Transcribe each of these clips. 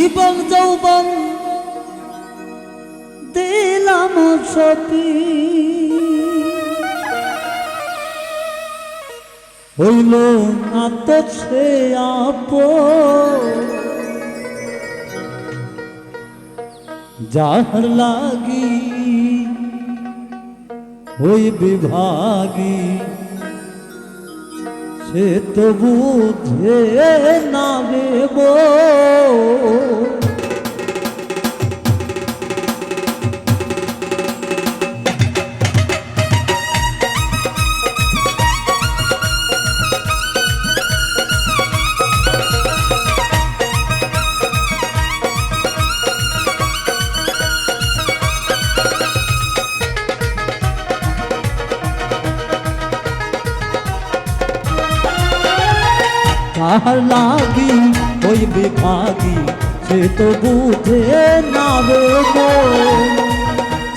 জীবন যৌবন দিলাম সপি হইল না তো সে আপ যাহার লাগি ওই বিভাগী সে তো বুঝে না দেব কার লাগি, ওই বিভাগী, সে তো বুঝে না দেব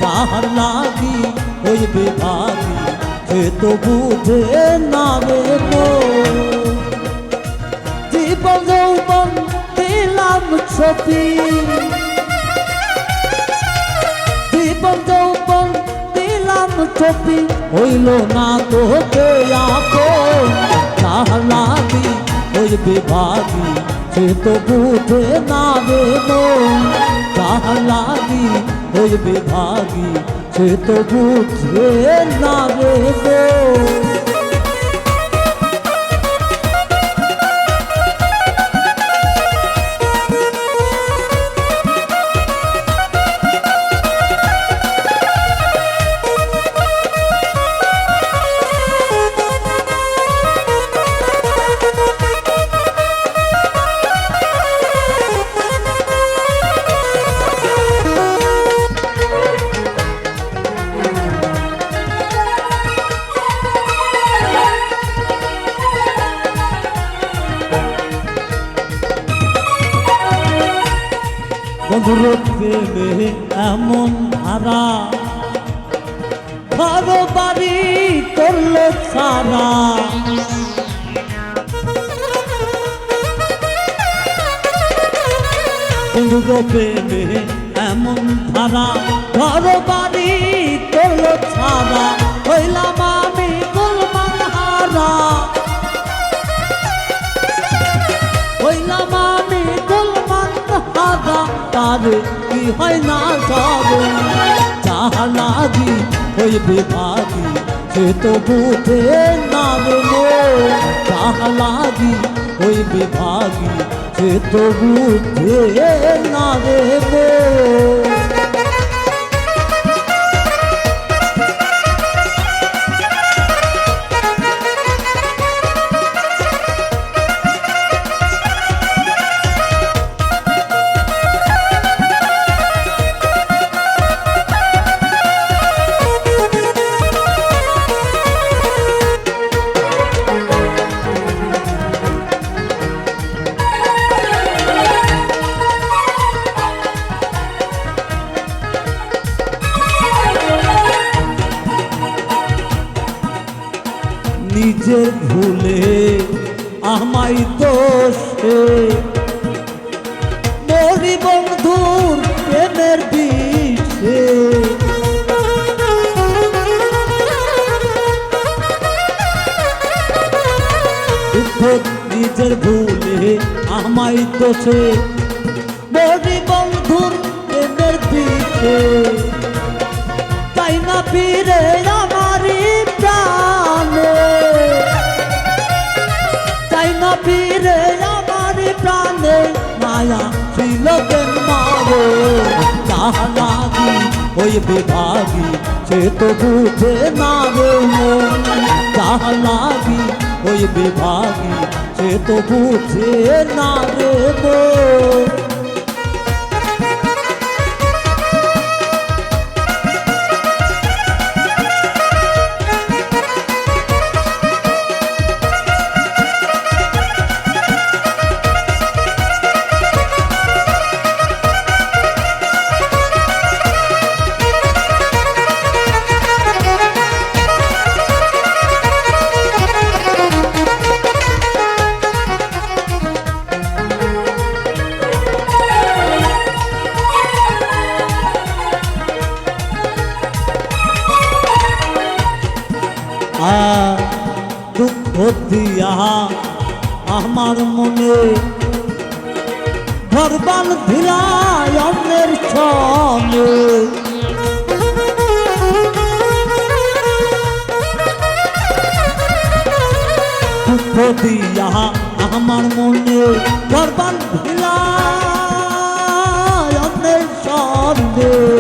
যাহার লাগি, ওই বিভাগী, সে তো বুঝে না দেব জীবন যৌবন দিলাম ছবি জীবন যৌবন দিলাম ছবি হইল না তোকে তাহার লাগি বিভাগী সে তো বুঝে না দেব তাহার লাগি ওই বিভাগী সে তো বুঝে না দেব বন্ধুর প্রেমে এমন ধারা। ঘর বাড়ি করল সারা। বন্ধুর প্রেমে এমন ধারা ঘর বাড়ি করল সারা। কি হয় না সব যাহা লাগি ওই বিভাগী সে তো বুঝে না গো যাহা লাগি ওই বিভাগী সে তো বুঝে না গো আমায় দোষে মরি বন্ধুর প্রেমের বিষে নিজের ভুলে আমায় দোষে মরি বন্ধুর প্রেমের বিষে তাই না ফিরে ছিল মারো তাহা লাগি ওই বিভাগী সে তো বুঝে না রে তাহা লাগি ওই বিভাগী সে তো বুঝে না রে মন দিয়া আমার মনে ঘরবান ভিলায় অন্যের ছনে দুঃখ দিয়া আমার মনে গরবান ভিলায় অন্যের সন্দেহ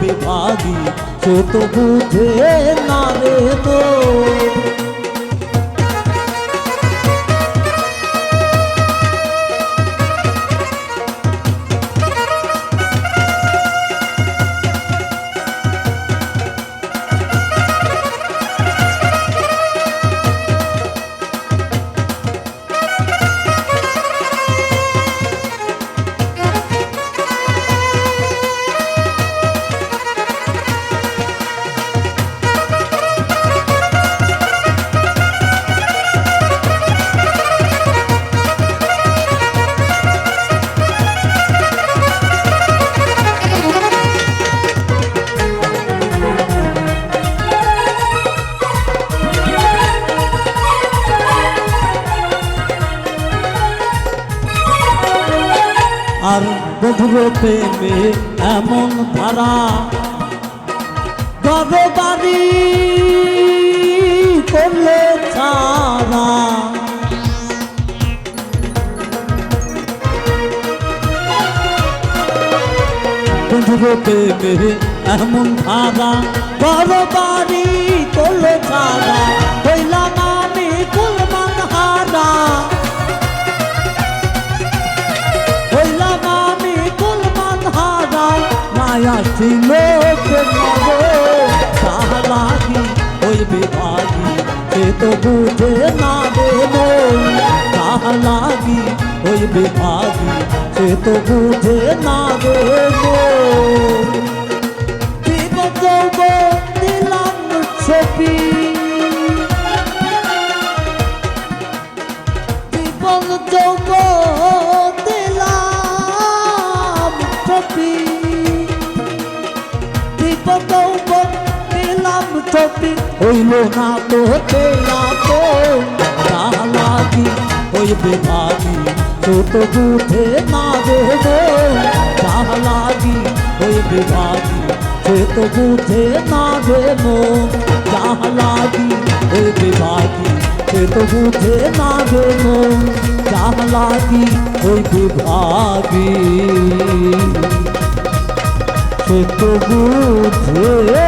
বিভাগী সে তো বুঝে না রে মন আর বধুর প্রেমে এমন ধারা। ঘর বাড়ি করলে ছাড়া। বধুর প্রেমে এমন ধারা ঘর বাড়ি করলে ছাড়া। মায়া ছিল তাহালাগি ওই বিভাগী সে তো বুঝে না রে মন তাহালাগি ওই বিভাগী সে তো বুঝে না রে হইল না তো তো লাগি ওই বিভাগী ছোট বুঝে না দেবো লাগি ওই বিভাগী ছোট বুঝে না দেবো লাগি ওই বিভাগী সে বুঝে না গেল লাগি ওই বিভাগী সে বুঝে